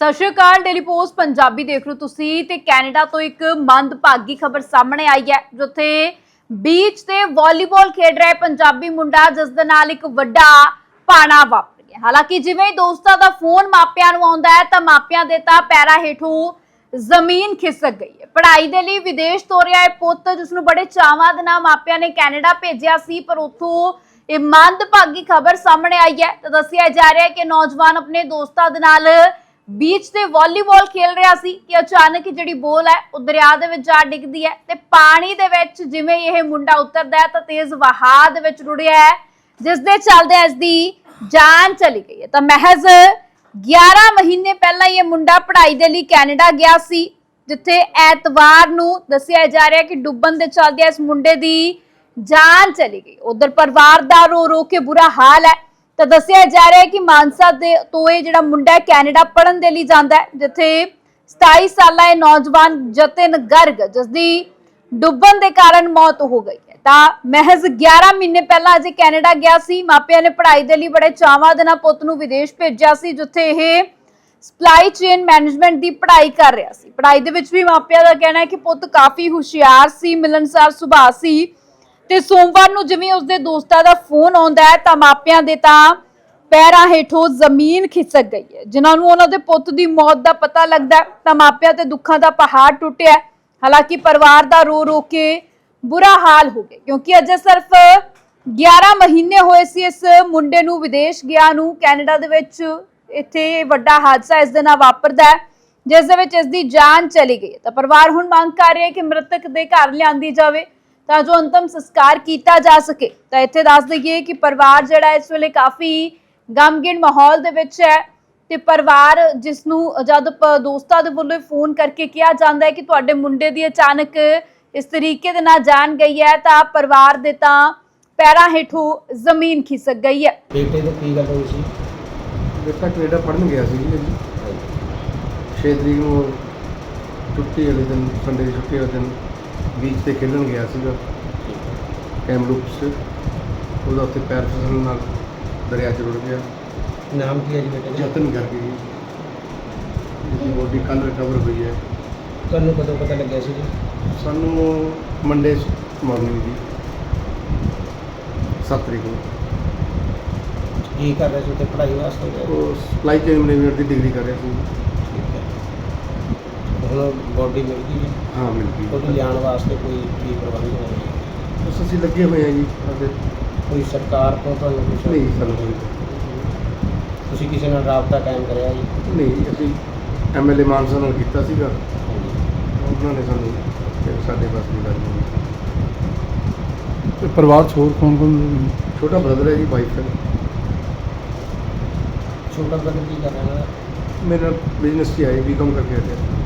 ਸਤਿ ਸ਼੍ਰੀ ਅਕਾਲ ਡੇਲੀ ਪੋਸਟ ਪੰਜਾਬੀ ਦੇਖ ਰਹੇ ਹੋ ਤੁਸੀਂ ਤੇ ਕੈਨੇਡਾ ਤੋਂ ਇੱਕ ਮੰਦਭਾਗੀ ਖਬਰ ਸਾਹਮਣੇ ਆਈ ਹੈ, ਜਿੱਥੇ ਬੀਚ ਤੇ ਵਾਲੀਬਾਲ ਖੇਡ ਰਿਹਾ ਪੰਜਾਬੀ ਮੁੰਡਾ, ਜਿਸ ਦੇ ਨਾਲ ਇੱਕ ਵੱਡਾ ਪਾਣਾ ਵਾਪਰ ਗਿਆ। ਹਾਲਾਂਕਿ ਜਿਵੇਂ ਦੋਸਤਾਂ ਦਾ ਫੋਨ ਮਾਪਿਆਂ ਨੂੰ ਆਉਂਦਾ ਹੈ, ਤਾਂ ਮਾਪਿਆਂ ਦੇ ਤਾਂ ਪੈਰਾਂ ਹੇਠੋਂ ਜ਼ਮੀਨ ਖਿਸਕ ਗਈ ਹੈ। ਪੜ੍ਹਾਈ ਦੇ ਲਈ ਵਿਦੇਸ਼ ਤੋਰਿਆ ਹੈ ਪੁੱਤ, ਜਿਸ ਨੂੰ ਬੜੇ ਚਾਵਾਂ ਦੇ ਨਾਲ ਮਾਪਿਆਂ ਨੇ ਕੈਨੇਡਾ ਭੇਜਿਆ ਸੀ, ਪਰ ਉੱਥੋਂ ਇਹ ਮੰਦਭਾਗੀ ਖਬਰ ਸਾਹਮਣੇ ਆਈ ਹੈ ਤਾਂ ਦੱਸਿਆ ਜਾ ਰਿਹਾ ਹੈ ਕਿ ਨੌਜਵਾਨ ਆਪਣੇ ਦੋਸਤਾਂ ਦੇ ਨਾਲ ਬੀਚ ਤੇ ਵਾਲੀਬਾਲ ਖੇਲ ਰਿਹਾ ਸੀ ਕਿ ਅਚਾਨਕ ਜਿਹੜੀ ਬੋਲ ਹੈ ਉਹ ਦਰਿਆ ਦੇ ਵਿੱਚ ਜਾ ਡਿੱਗਦੀ ਹੈ ਤੇ ਪਾਣੀ ਦੇ ਵਿੱਚ ਜਿਵੇਂ ਇਹ ਮੁੰਡਾ ਉਤਰਦਾ ਹੈ ਤਾਂ ਤੇਜ਼ ਵਹਾਅ ਦੇ ਵਿੱਚ ਰੁੜਿਆ ਹੈ, ਜਿਸ ਦੇ ਚੱਲਦੇ ਇਸ ਦੀ ਜਾਨ ਚਲੀ ਗਈ ਹੈ। ਤਾਂ ਮਹਿਜ਼ 11 ਮਹੀਨੇ ਪਹਿਲਾਂ ਇਹ ਮੁੰਡਾ ਪੜ੍ਹਾਈ ਦੇ ਲਈ ਕੈਨੇਡਾ ਗਿਆ ਸੀ, ਜਿੱਥੇ ਐਤਵਾਰ ਨੂੰ ਦੱਸਿਆ ਜਾ ਰਿਹਾ ਕਿ ਡੁੱਬਣ ਦੇ ਚੱਲਦੇ ਇਸ ਮੁੰਡੇ ਦੀ ਜਾਨ ਚਲੀ ਗਈ। ਉਧਰ ਪਰਿਵਾਰ ਦਾ ਰੋ ਰੋ ਕੇ ਬੁਰਾ ਹਾਲ ਹੈ ਤਾਂ ਦੱਸਿਆ ਜਾ ਰਿਹਾ ਹੈ ਕਿ ਮਾਨਸਾ ਦੇ ਤੋਂ ਇਹ ਜਿਹੜਾ ਮੁੰਡਾ ਕੈਨੇਡਾ ਪੜਨ ਦੇ ਲਈ ਜਾਂਦਾ ਹੈ, ਜਿੱਥੇ 27 ਸਾਲਾ ਇਹ ਨੌਜਵਾਨ ਜਤਨ ਗਰਗ ਜਿਸ ਦੀ ਡੁੱਬਣ ਦੇ ਕਾਰਨ ਮੌਤ ਹੋ ਗਈ ਹੈ। ਤਾਂ ਮਹਿਜ਼ 11 ਮਹੀਨੇ ਪਹਿਲਾਂ ਅਜੇ ਕੈਨੇਡਾ ਗਿਆ ਸੀ। ਮਾਪਿਆਂ ਨੇ ਪੜ੍ਹਾਈ ਦੇ ਲਈ ਬੜੇ ਚਾਵਾਂ ਦੇ ਨਾਲ ਪੁੱਤ ਨੂੰ ਵਿਦੇਸ਼ ਭੇਜਿਆ ਸੀ, ਜਿੱਥੇ ਇਹ ਸਪਲਾਈ ਚੇਨ ਮੈਨੇਜਮੈਂਟ ਦੀ ਪੜ੍ਹਾਈ ਕਰ ਰਿਹਾ ਸੀ। ਪੜ੍ਹਾਈ ਦੇ ਵਿੱਚ ਵੀ ਮਾਪਿਆਂ ਦਾ ਕਹਿਣਾ ਹੈ ਕਿ ਪੁੱਤ ਕਾਫੀ ਹੁਸ਼ਿਆਰ ਸੀ ਮਿਲਣਸਾਰ ਸੁਭਾਅ ਸੀ। ਤੇ ਸੋਮਵਾਰ ਨੂੰ ਜਿਵੇਂ ਉਸਦੇ ਦੋਸਤਾਂ ਦਾ ਫੋਨ ਆਉਂਦਾ ਹੈ ਤਾਂ ਮਾਪਿਆਂ ਦੇ ਤਾਂ ਪੈਰਾਂ ਹੇਠੋਂ ਜ਼ਮੀਨ ਖਿਸਕ ਗਈ ਹੈ। ਜਿਨ੍ਹਾਂ ਨੂੰ ਉਹਨਾਂ ਦੇ ਪੁੱਤ ਦੀ ਮੌਤ ਦਾ ਪਤਾ ਲੱਗਦਾ ਤਾਂ ਮਾਪਿਆਂ ਤੇ ਦੁੱਖਾਂ ਦਾ ਪਹਾੜ ਟੁੱਟਿਆ ਹਾਲਾਂਕਿ ਪਰਿਵਾਰ ਦਾ ਰੋ ਰੋ ਕੇ ਬੁਰਾ ਹਾਲ ਹੋ ਗਿਆ, ਕਿਉਂਕਿ ਅਜੇ ਸਿਰਫ 11 ਮਹੀਨੇ ਹੋਏ ਸੀ ਇਸ ਮੁੰਡੇ ਨੂੰ ਵਿਦੇਸ਼ ਗਿਆ ਨੂੰ। ਕੈਨੇਡਾ ਦੇ ਵਿੱਚ ਇੱਥੇ ਵੱਡਾ ਹਾਦਸਾ ਇਸ ਦੇ ਨਾਲ ਵਾਪਰਦਾ ਹੈ, ਜਿਸ ਦੇ ਵਿੱਚ ਇਸ ਦੀ ਜਾਨ ਚਲੀ ਗਈ ਹੈ। ਤਾਂ ਪਰਿਵਾਰ ਹੁਣ ਮੰਗ ਕਰ ਰਿਹਾ ਹੈ ਕਿ ਮ੍ਰਿਤਕ ਦੇ ਘਰ ਲਿਆਂਦੀ ਜਾਵੇ। ਤਾਂ ਜੋ ਅੰਤਮ ਸੰਸਕਾਰ ਕੀਤਾ ਜਾ ਸਕੇ। ਤਾਂ ਇੱਥੇ ਦੱਸ ਦਈਏ ਕਿ ਪਰਿਵਾਰ ਜਿਹੜਾ ਇਸ ਵੇਲੇ ਕਾਫੀ ਗਮਗੀਨ ਮਾਹੌਲ ਦੇ ਵਿੱਚ ਹੈ ਤੇ ਪਰਿਵਾਰ ਜਿਸ ਨੂੰ ਜਦ ਦੋਸਤਾਂ ਦੇ ਵੱਲੋਂ ਫੋਨ ਕਰਕੇ ਕਿਹਾ ਜਾਂਦਾ ਹੈ ਕਿ ਤੁਹਾਡੇ ਮੁੰਡੇ ਦੀ ਅਚਾਨਕ ਇਸ ਤਰੀਕੇ ਦੇ ਨਾਲ ਜਾਨ ਗਈ ਹੈ ਤਾਂ ਪਰਿਵਾਰ ਦੇ ਤਾਂ ਪੈਰਾਂ ਹੇਠੋਂ ਜ਼ਮੀਨ ਖਿਸਕ ਗਈ ਹੈ। ਬੇਟੇ ਤੋਂ ਕੀ ਗੱਲ ਹੋਈ ਸੀ? ਬੇਟਾ ਕੈਨੇਡਾ ਪੜ੍ਹਨ ਗਿਆ ਸੀ ਜੀ। 6 ਤਰੀਕ ਨੂੰ ਛੁੱਟੀ ਵਾਲੇ ਦਿਨ ਸੰਡੇ ਦੀ ਛੁੱਟੀ ਵਾਲੇ ਦਿਨ। ਬੀਚ ਤੇ ਖੇਡਣ ਗਿਆ ਸੀਗਾ। ਕੈਮਲੂਪਸ ਉਹਦਾ ਉੱਥੇ ਪੈਰ ਫਿਸਲਣ ਨਾਲ ਦਰਿਆ 'ਚ ਰੁੜ ਗਿਆ। ਨਾਮ ਕੀ ਹੈ ਜੀ ਬੇਟੇ ਦਾ? ਯਤਨ ਕਰਕੇ ਜੀ ਜਿਹਦੀ ਬੋਡੀ ਕੱਲ ਰਿਕਵਰ ਹੋਈ ਹੈ। ਤੁਹਾਨੂੰ ਕਦੋਂ ਪਤਾ ਲੱਗਿਆ ਸੀ ਜੀ? ਸਾਨੂੰ ਮੰਡੇ ਮਾਰਨਿੰਗ ਦੀ 7 ਤਰੀਕ ਨੂੰ। ਕੀ ਕਰ ਰਹੇ ਸੀ ਉੱਥੇ? ਪੜ੍ਹਾਈ ਵਾਸਤੇ? ਗਏ ਉਹ ਸਪਲਾਈ ਚੇਨ ਮੈਨੇਜਮੈਂਟ ਦੀ ਡਿਗਰੀ ਕਰ ਰਿਹਾ ਸੀ। ਹੁਣ ਬੋਡੀ ਮਿਲ ਗਈ ਜੀ ਹਾਂ ਮਿਲ ਗਈ ਉਹਨੂੰ ਲਿਆਉਣ ਵਾਸਤੇ ਕੋਈ ਕੀ ਪ੍ਰਬੰਧ ਹੋਣਾ ਬਸ ਅਸੀਂ ਲੱਗੇ ਹੋਏ ਹਾਂ ਜੀ ਅਤੇ ਕੋਈ ਸਰਕਾਰ ਤੋਂ ਤੁਹਾਨੂੰ ਕੁਛ ਨਹੀਂ ਸਾਨੂੰ ਕੋਈ। ਤੁਸੀਂ ਕਿਸੇ ਨਾਲ ਰਾਬਤਾ ਕਾਇਮ ਕਰਿਆ ਜੀ? ਨਹੀਂ ਅਸੀਂ ਐਮਐਲਏ ਮਾਨਸਾ ਨਾਲ ਕੀਤਾ ਸੀਗਾ। ਉਹਨਾਂ ਨੇ ਸਾਨੂੰ ਫਿਰ ਸਾਡੇ ਪਾਸ ਦੀ ਗੱਲ ਨਹੀਂ ਤੇ ਪਰਿਵਾਰ 'ਚ ਹੋਰ ਕੌਣ ਕੌਣ? ਛੋਟਾ ਬ੍ਰਦਰ ਹੈ ਜੀ ਵਾਈਫ ਹੈ। ਛੋਟਾ ਬ੍ਰਦਰ ਕੀ ਕਰ ਰਿਹਾ? ਹੈ ਮੇਰਾ ਬਿਜ਼ਨਸ ਕੀ ਹੈ ਬੀਕਮ ਕਰਕੇ ਹਟਿਆ।